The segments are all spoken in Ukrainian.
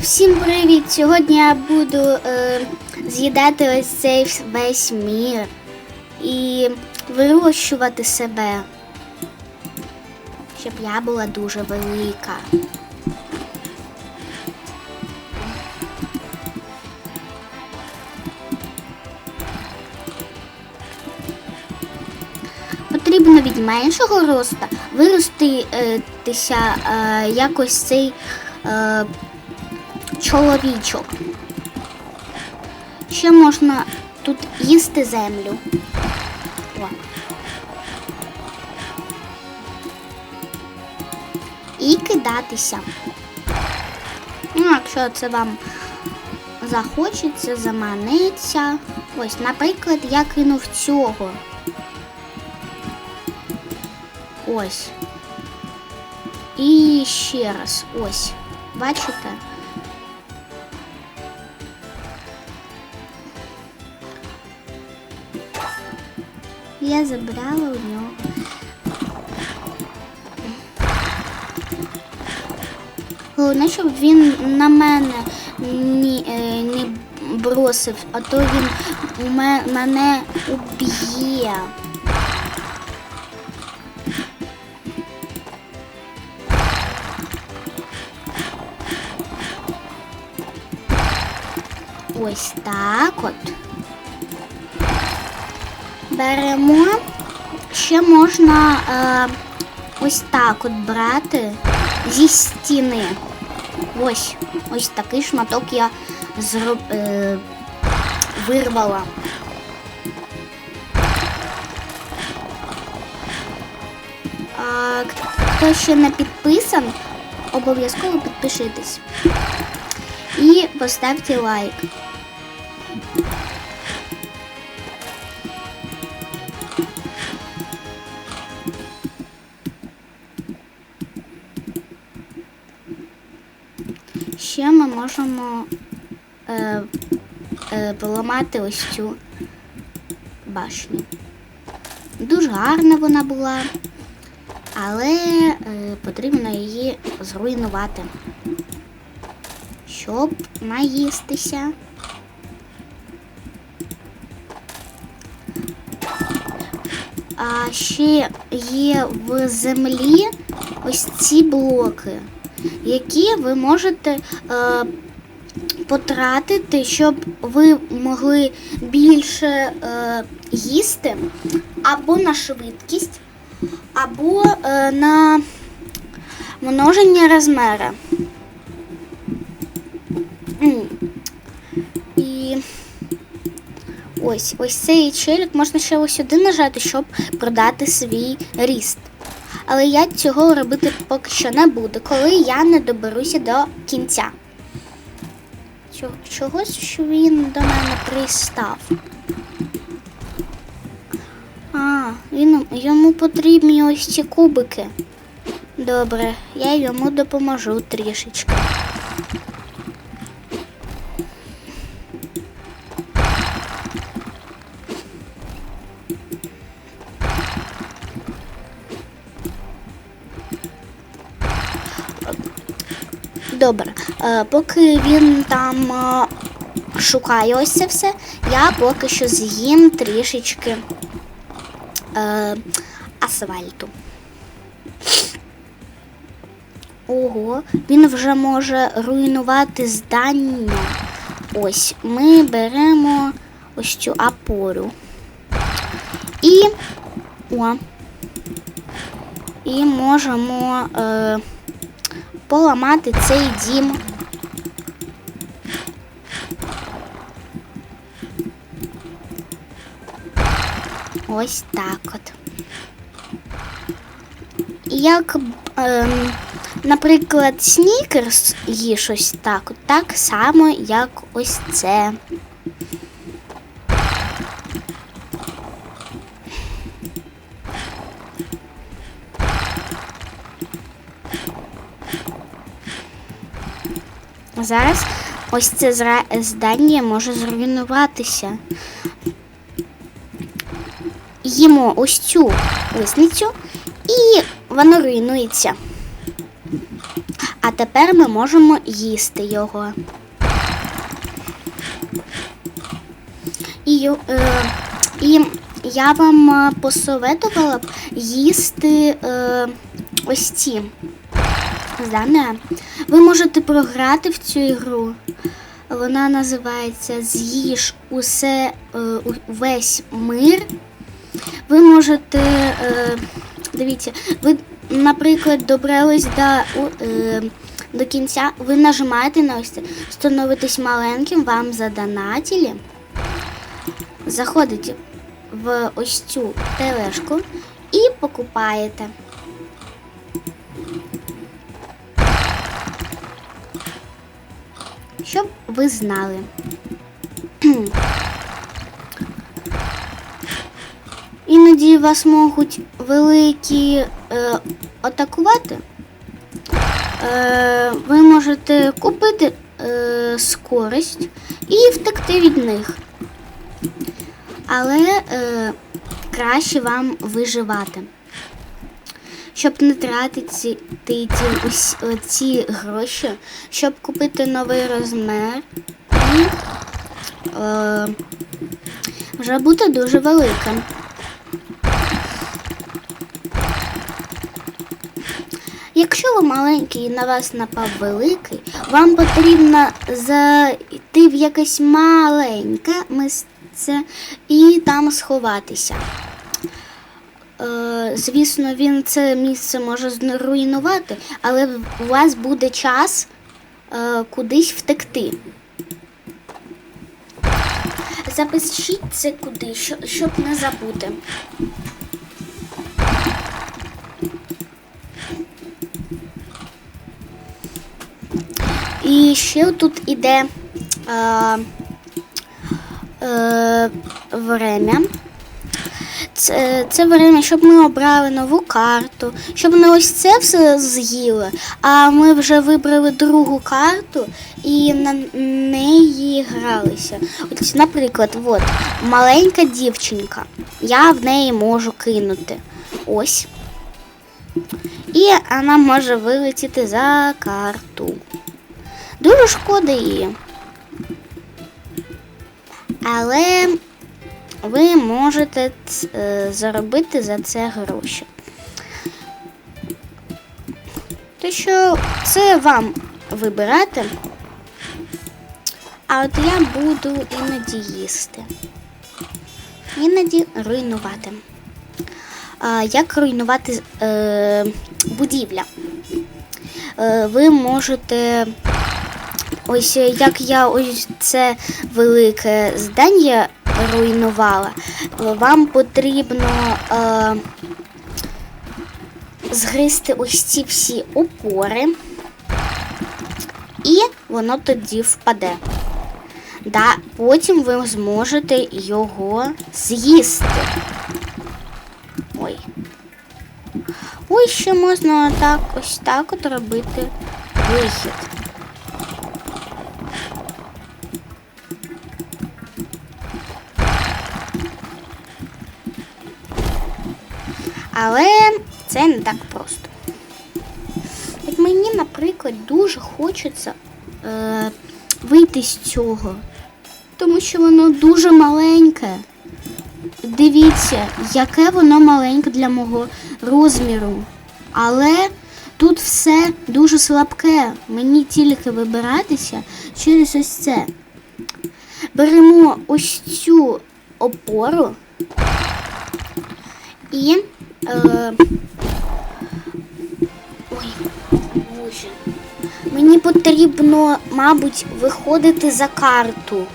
Всім привіт! Сьогодні я буду е, з'їдати ось цей весь мір і вирощувати себе, щоб я була дуже велика. Потрібно від меншого росту вироститися е, якось цей е, чоловічок. Ще можна тут їсти землю. О. І кидатися. Ну, якщо це вам захочеться, заманеться. Ось, наприклад, я кинув цього. Ось. І ще раз. Ось. Бачите? Я забрала у нього. Головне, щоб він на мене ні, е, не бросив, а то він мене уб'є. Ось так от. Беремо. Ще можна е, ось так от брати зі стіни. Ось, ось такий шматок я зроб, е, вирвала. А, хто ще не підписан, обов'язково підпишитесь. І поставте лайк. Ще ми можемо е, е, поламати ось цю башню. Дуже гарна вона була, але е, потрібно її зруйнувати, щоб наїстися. А ще є в землі ось ці блоки, які ви можете е, потратити, щоб ви могли більше е, їсти або на швидкість, або е, на множення розміра. М. І ось ось цей челік можна ще ось сюди нажати, щоб продати свій ріст. Але я цього робити поки що не буду, коли я не доберуся до кінця. Чогось, що він до мене пристав. А, він, йому потрібні ось ці кубики. Добре, я йому допоможу трішечки. Добре, е, поки він там е, шукає ось це все, я поки що з'їм трішечки е, асфальту. Ого, він вже може руйнувати здання. Ось ми беремо ось цю опору. І о. І можемо е, поламати цей дім. Ось так от. Як, ем, наприклад, снікерс їж ось так, так само, як ось це. Зараз ось це здання може зруйнуватися. Їмо ось цю лисницю і воно руйнується. А тепер ми можемо їсти його. І, е, і я вам е, посоветувала б їсти е, ось ці. Знане. Ви можете програти в цю ігру. Вона називається З'їж усе е, весь мир. Ви можете, е, дивіться, ви, наприклад, добрались до, е, до кінця, ви нажимаєте на ось це, становитись маленьким, вам задонатили. Заходите в ось цю тележку і покупаєте. Щоб ви знали. Іноді вас можуть великі е, атакувати. Е, ви можете купити е, скорість і втекти від них. Але е, краще вам виживати. Щоб не тратити ці, ті, ці гроші, щоб купити новий розмір і е, вже бути дуже великим. Якщо ви маленький і на вас напав великий, вам потрібно зайти в якесь маленьке місце і там сховатися. Е, звісно, він це місце може зруйнувати, але у вас буде час е, кудись втекти. Запишіть це куди, щоб не забути. І ще тут іде е, е, время. Це, це время, щоб ми обрали нову карту, щоб не ось це все з'їли, а ми вже вибрали другу карту і на неї гралися. От, наприклад, от, маленька дівчинка. Я в неї можу кинути. Ось. І вона може вилетіти за карту. Дуже шкода її. Але ви можете е, заробити за це гроші. То що це вам вибирати, а от я буду іноді їсти. Іноді руйнувати. А, як руйнувати е, будівля? Е, ви можете Ось як я ось це велике здання руйнувала, вам потрібно е, згризти ось ці всі опори, і воно тоді впаде. Да, потім ви зможете його з'їсти. Ой. Ось ще можна так, ось так от робити вихід. Але це не так просто. От мені, наприклад, дуже хочеться е, вийти з цього, тому що воно дуже маленьке. Дивіться, яке воно маленьке для мого розміру. Але тут все дуже слабке. Мені тільки вибиратися через ось це. Беремо ось цю опору і. Е, ой, боже. Мені потрібно, мабуть, виходити за карту.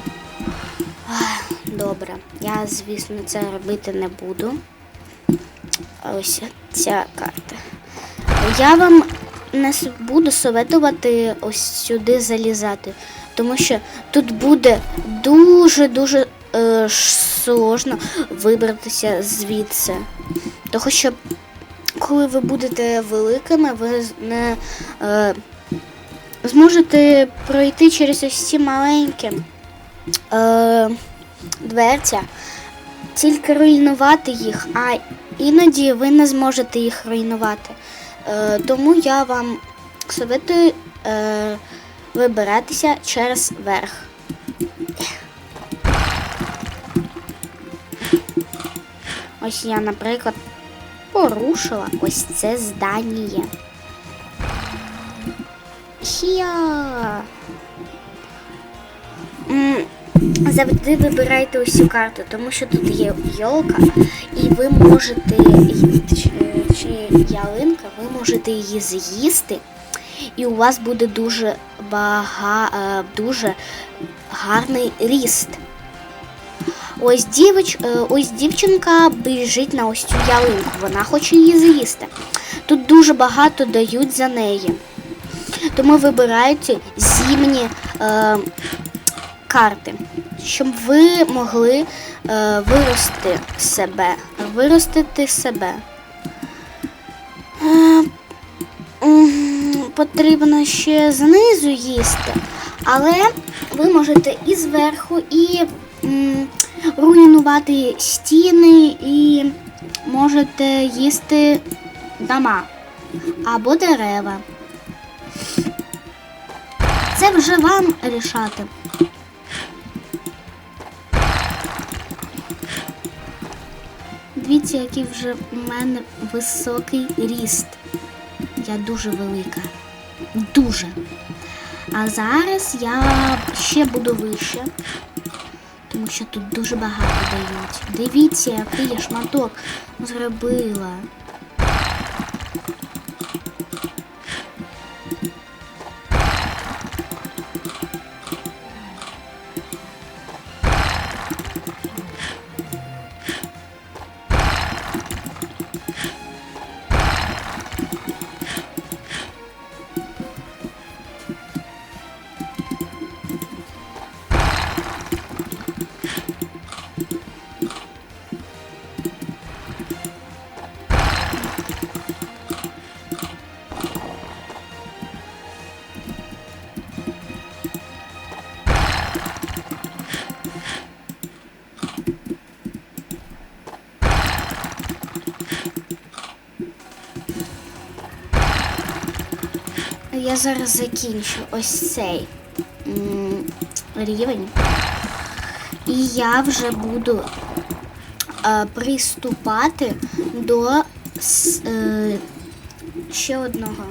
Добре, я, звісно, це робити не буду. Ось ця карта. Я вам не буду советувати ось сюди залізати, тому що тут буде дуже-дуже е, сложно вибратися звідси. Тому що коли ви будете великими, ви не е, зможете пройти через ось ці маленькі е, дверця, тільки руйнувати їх, а іноді ви не зможете їх руйнувати. Е, тому я вам советую е, вибиратися через верх. Ось я, наприклад, порушила ось це здання. Хія. Завжди вибирайте ось цю карту, тому що тут є йолка, і ви можете чи, чи ялинка, ви можете її з'їсти, і у вас буде дуже бага, е, дуже гарний ріст. Ось дівич, е, ось дівчинка біжить на ось цю ялинку, вона хоче її з'їсти. Тут дуже багато дають за неї. Тому вибирайте зімні е, карти, щоб ви могли е, вирости себе, виростити себе. Е, потрібно ще знизу їсти, але ви можете і зверху, і м, руйнувати стіни, і можете їсти дома або дерева. Це вже вам рішати. Дивіться, який вже в мене високий ріст. Я дуже велика. Дуже. А зараз я ще буду вище, тому що тут дуже багато дають. Дивіться, який я шматок зробила. Я зараз закінчу ось цей рівень. І я вже буду е, приступати до е, ще одного.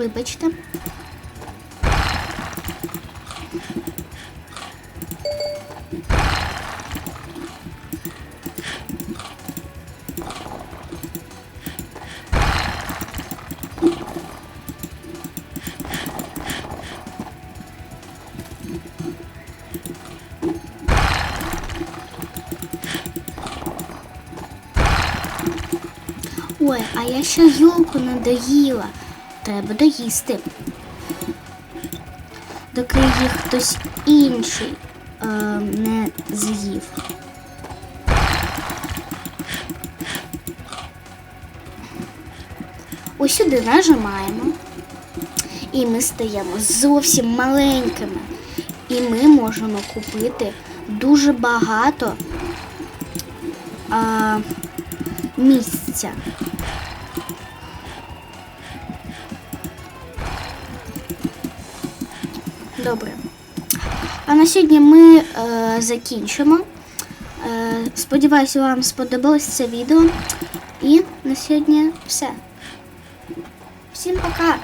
Вибачте. Ой, а я ще йолку не Треба доїсти. Доки їх хтось інший е, не з'їв. Ось сюди нажимаємо. І ми стаємо зовсім маленькими. І ми можемо купити дуже багато а, місця. Добре. А на сьогодні ми е, закінчимо. Е, сподіваюся, вам сподобалось це відео. І на сьогодні все. Всім пока!